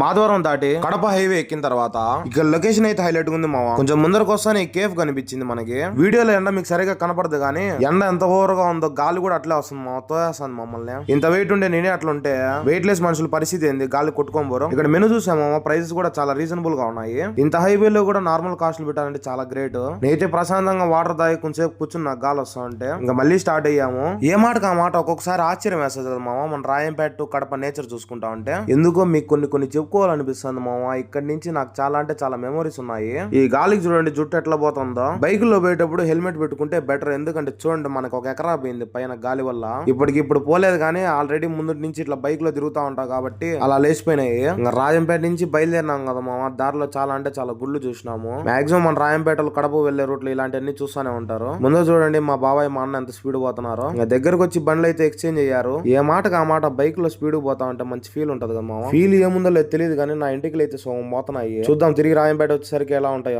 మాధవరం దాటి కడప హైవే ఎక్కిన తర్వాత ఇక్కడ లొకేషన్ అయితే హైలైట్ ఉంది మామ కొంచెం ముందరకు వస్తానే కేఫ్ కనిపించింది మనకి. వీడియోలో ఎండ మీకు సరిగా కనపడదు కానీ ఎండ ఎంత ఓవర్గా ఉందో గాలి కూడా అట్లే వస్తుంది మామ తోయేస్తుంది మమ్మల్ని. ఇంత వెయిట్ ఉండే నేనే అట్లా ఉంటే వెయిట్ లెస్ మనుషుల పరిస్థితి ఏంది? గాలి కొట్టుకొని పోరు ఇక్కడ మెను చూసాము ప్రైసెస్ కూడా చాలా రీజనబుల్గా ఉన్నాయి. ఇంత హైవేలో కూడా నార్మల్ కాస్ట్లు పెట్టాలంటే చాలా గ్రేట్ నేనైతే ప్రశాంతంగా వాటర్ తాగి కొంచెంసేపు కూర్చుని నాకు గాలి వస్తా ఉంటే ఇంకా మళ్ళీ స్టార్ట్ అయ్యాము. ఏ మాటకు ఆ మాట? ఒక్కొక్కసారి ఆశ్చర్యం వేస్తుంది కదా మామ మన రాయంపేట కడప నేచర్ చూసుకుంటా ఉంటే. ఎందుకో మీకు కొన్ని కొన్ని చెప్పుకోవాలనిపిస్తుంది మామ ఇక్కడ నుంచి నాకు చాలా అంటే చాలా మెమరీస్ ఉన్నాయి. ఈ గాలికి చూడండి జుట్టు ఎట్లా పోతుందో. బైక్లో పోయేటప్పుడు హెల్మెట్ పెట్టుకుంటే బెటర్ ఎందుకంటే చూడండి మనకు ఒక ఎకరా పోయింది పైన గాలి వల్ల. ఇప్పటికి ఇప్పుడు పోలేదు కానీ ఆల్రెడీ ముందు నుంచి ఇట్లా బైక్లో తిరుగుతా ఉంటా కాబట్టి అలా లేచిపోయినాయి. ఇంకా రాజంపేట నుంచి బయలుదేరినాం కదా మామ దారిలో చాలా అంటే చాలా గుళ్ళు చూసినాము. మాక్సిమం మన రాయంపేటలో కడప వెళ్ళే రూట్లు ఇలాంటివన్నీ చూస్తూనే ఉంటారు. ముందు చూడండి మా బాబాయ్ మా అన్న ఎంత స్పీడ్ పోతున్నారు. ఇంకా దగ్గరకు వచ్చి బండ్లు అయితే ఎక్స్చేంజ్ అయ్యారు. ఏ మాటకు ఆ మాట బైక్లో స్పీడ్ పోతా ఉంటే మంచి ఫీల్ ఉంటది కదా మామ ఫీల్ ఏముందో లేదు. తెలియదు కానీ నా ఇంటికి అయితే సోమం మోతనాయి. చూద్దాం తిరిగి రాయంపేట వచ్చేసరికి ఎలా ఉంటాయో.